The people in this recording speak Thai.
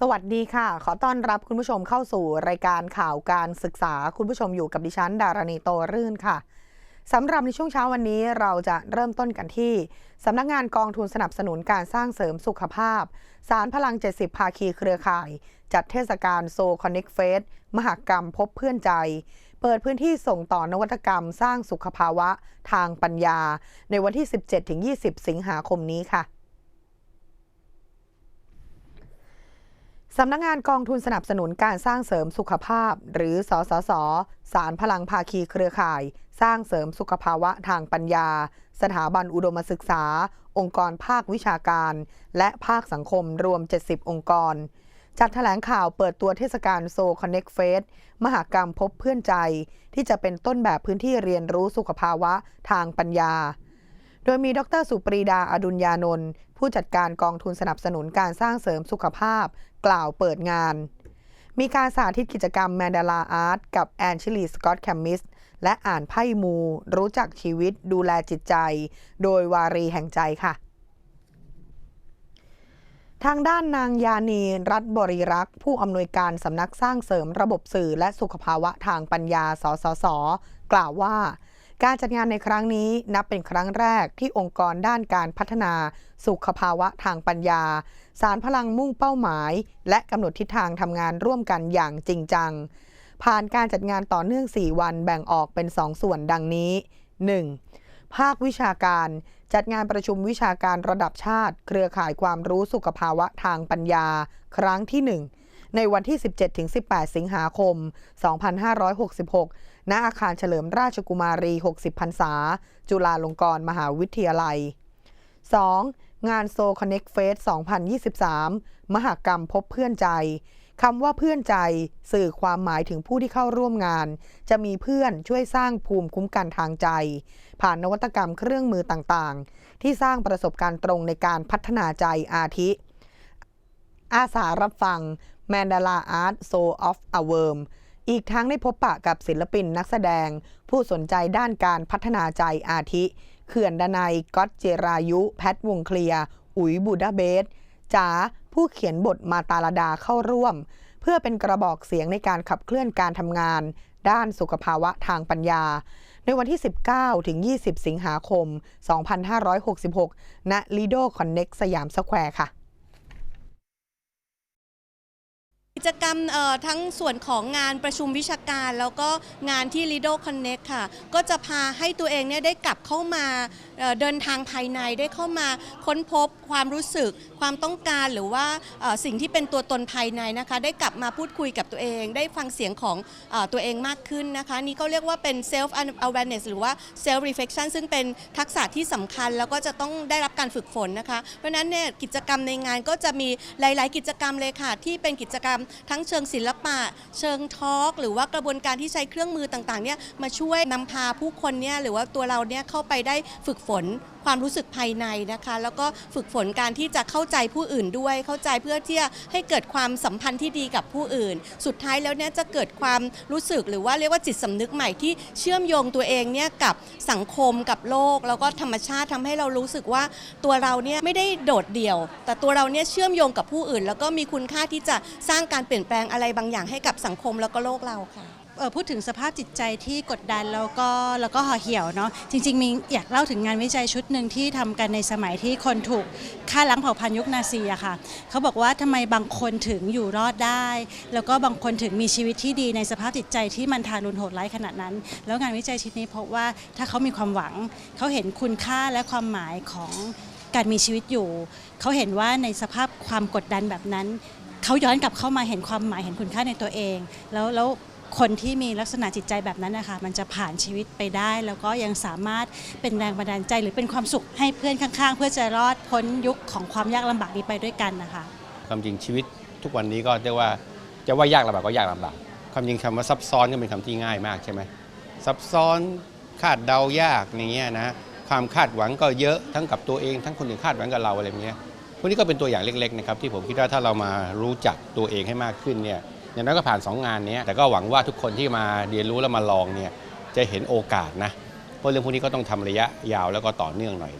สวัสดีค่ะ ขอต้อนรับคุณผู้ชมเข้าสู่รายการข่าวการศึกษา คุณผู้ชมอยู่กับดิฉัน ดารณีโตรื่นค่ะสำหรับในช่วงเช้าวันนี้เราจะเริ่มต้นกันที่สำนักงานกองทุนสนับสนุนการสร้างเสริมสุขภาพ สารพลัง 70 ภาคีเครือข่าย จัดเทศกาลโซคอนเน็กเฟสมหกรรมพบเพื่อนใจ เปิดพื้นที่ส่งต่อนวัตกรรมสร้างสุขภาวะทางปัญญา ในวันที่ 17-20 สิงหาคมนี้ค่ะ สำนักงานกองทุนสนับสนุนการสร้างเสริมสุขภาพ หรือสสส สารพลังภาคีเครือข่าย สร้างเสริมสุขภาวะทางปัญญา สถาบันอุดมศึกษา องค์กรภาควิชาการ และภาคสังคมรวม 70 องค์กร จัดแถลงข่าวเปิดตัวเทศกาลโซคอนเน็กเฟสมหากรรมพบเพื่อนใจ ที่จะเป็นต้นแบบพื้นที่เรียนรู้สุขภาวะทางปัญญา โดยมีดรสุปรีดาอดุลยานนท์ผู้จัดการกองทุนสนับสนุนการสร้างเสริมสุขภาพ กล่าวเปิดงาน มีการสาธิตกิจกรรมแมนดาลาอาร์ตกับแอนชิลีสกอตแคมมิสและอ่านไพ่มู รู้จักชีวิตดูแลจิตใจ โดยวารีแห่งใจค่ะทางด้านนางยานีรัฐบริรักษ์ ผู้อำนวยการสำนักสร้างเสริมระบบสื่อและสุขภาวะทางปัญญา สสส กล่าวว่า การจัดงานในครั้งนี้นับเป็นครั้งแรกที่องค์กรด้านการพัฒนาสุขภาวะทางปัญญา สารพลังมุ่งเป้าหมาย และกำหนดทิศทางทำงานร่วมกันอย่างจริงจัง ผ่านการจัดงานต่อเนื่อง 4 วันแบ่งออกเป็น 2 ส่วนดังนี้ 1. ภาควิชาการ จัดงานประชุมวิชาการระดับชาติ เครือข่ายความรู้สุขภาวะทางปัญญา ครั้งที่ 1 ในวันที่ 17-18 สิงหาคม 2566 ณ อาคารเฉลิมราชกุมารี 60 พรรษา จุฬาลงกรณ์มหาวิทยาลัย 2. งานโซคอนเน็กเฟส2023 มหกรรมพบเพื่อนใจคำว่าเพื่อนใจ สื่อความหมายถึงผู้ที่เข้าร่วมงาน จะมีเพื่อนช่วยสร้างภูมิคุ้มกันทางใจ ผ่านนวัตกรรมเครื่องมือต่างๆ ที่สร้างประสบการณ์ตรงในการพัฒนาใจอาทิ อาสารับฟัง Mandala Art Soul of a Worm อีกทั้งได้พบปะกับศิลปินนักแสดง ผู้สนใจด้านการพัฒนาใจอาทิ เขื่อนดนัยก๊อตเจรายุ แพทวงเคลียอุ๋ยบูดาเบสจ๋าผู้เขียนบทมาตาลดาเข้าร่วม เพื่อเป็นกระบอกเสียงในการขับเคลื่อนการทำงาน ด้านสุขภาวะทางปัญญา ในวันที่ 19 ถึง 20 สิงหาคม 2566ณ Lido Connect สยามสแควร์ค่ะ กิ จกรรมทั้งส่วนของงานประชุมวิชาการ แล้วก็งานที่ Lido Connect ค่ะ ก็จะพาให้ตัวเองเนี่ยได้กลับเข้ามาเดินทางภายในได้เข้ามาค้นพบความรู้สึก ความต้องการหรือว่าสิ่งที่เป็นตัวตนภายในนะคะ ได้กลับมาพูดคุยกับตัวเอง ได้ฟังเสียงของอตัวเองมากขึ้นนะคะ นี่เขาเรียกว่าเป็น self awareness หรือว่า self reflection ซึ่งเป็นทักษะที่สำคัญแล้วก็จะต้องได้รับการฝึกฝนนะคะ เพราะฉะนั้นเนี่ยกิจกรรมในงานก็จะมีหลาย ๆ กิจกรรมเลยค่ะ ที่เป็นกิจกรรมทั้งเชิงศิลปะ เชิงทอล์กหรือว่ากระบวนการที่ใช้เครื่องมือต่างๆเนี่ยมาช่วยนำพาผู้คนเนี่ยหรือว่าตัวเราเนี่ยเข้าไปได้ฝึกฝนความรู้สึกภายในนะคะ แล้วก็ฝึกฝนการที่จะเข้าใจผู้อื่นด้วย เข้าใจเพื่อที่จะให้เกิดความสัมพันธ์ที่ดีกับผู้อื่น สุดท้ายแล้วเนี่ยจะเกิดความรู้สึกหรือว่าเรียกว่าจิตสำนึกใหม่ที่เชื่อมโยงตัวเองเนี่ยกับสังคมกับโลก แล้วก็ธรรมชาติทำให้เรารู้สึกว่าตัวเราเนี่ยไม่ได้โดดเดี่ยว แต่ตัวเราเนี่ยเชื่อมโยงกับผู้อื่น แล้วก็มีคุณค่าที่จะสร้างการเปลี่ยนแปลงอะไรบางอย่างให้กับสังคมแล้วก็โลกเราค่ะ พูดถึงสภาพจิตใจที่กดดันแล้วก็แล้วก็ห่อเหี่ยวเนาะจริง ๆ มีอยากเล่าถึงงานวิจัยชุดหนึ่งที่ทำกันในสมัยที่คนถูกฆ่าล้างเผ่าพันธุ์ยุคนาซีอะค่ะเขาบอกว่าทำไมบางคนถึงอยู่รอดได้ แล้วก็บางคนถึงมีชีวิตที่ดีในสภาพจิตใจที่มันทารุณโหดร้ายขนาดนั้น แล้วงานวิจัยชิ้นนี้พบว่าถ้าเขามีความหวังเขาเห็นคุณค่าและความหมายของการมีชีวิตอยู่ เขาเห็นว่าในสภาพความกดดันแบบนั้นเขาย้อนกลับเข้ามาเห็นความหมายเห็นคุณค่าในตัวเอง แล้วแล้ว คนที่มีลักษณะจิตใจแบบนั้นนะคะมันจะผ่านชีวิตไปได้ แล้วก็ยังสามารถเป็นแรงบันดาลใจ หรือเป็นความสุขให้เพื่อนข้าง ๆ เพื่อจะรอดพ้นยุคของความยากลำบากนี้ไปด้วยกันนะคะความจริงชีวิตทุกวันนี้ก็เรียกว่าจะว่ายากลำบากก็ยากลำบากความจริงคำว่าซับซ้อนก็เป็นคำที่ง่ายมากใช่ไหมซับซ้อนคาดเดายากอย่างเงี้ยนะความคาดหวังก็เยอะทั้งกับตัวเองทั้งคนอื่นคาดหวังกับเราอะไรเงี้ยพวกนี้ก็เป็นตัวอย่างเล็กๆนะครับที่ผมคิดว่าถ้าเรามารู้จักตัวเองให้มากขึ้นเนี่ย อย่างน้อยก็ผ่าน 2 งานนี้แต่ก็หวังว่าทุกคนที่มาเรียนรู้และมาลองเนี่ยจะเห็นโอกาสนะเพราะเรื่องพวกนี้ก็ต้องทำระยะยาวแล้วก็ต่อเนื่องหน่อย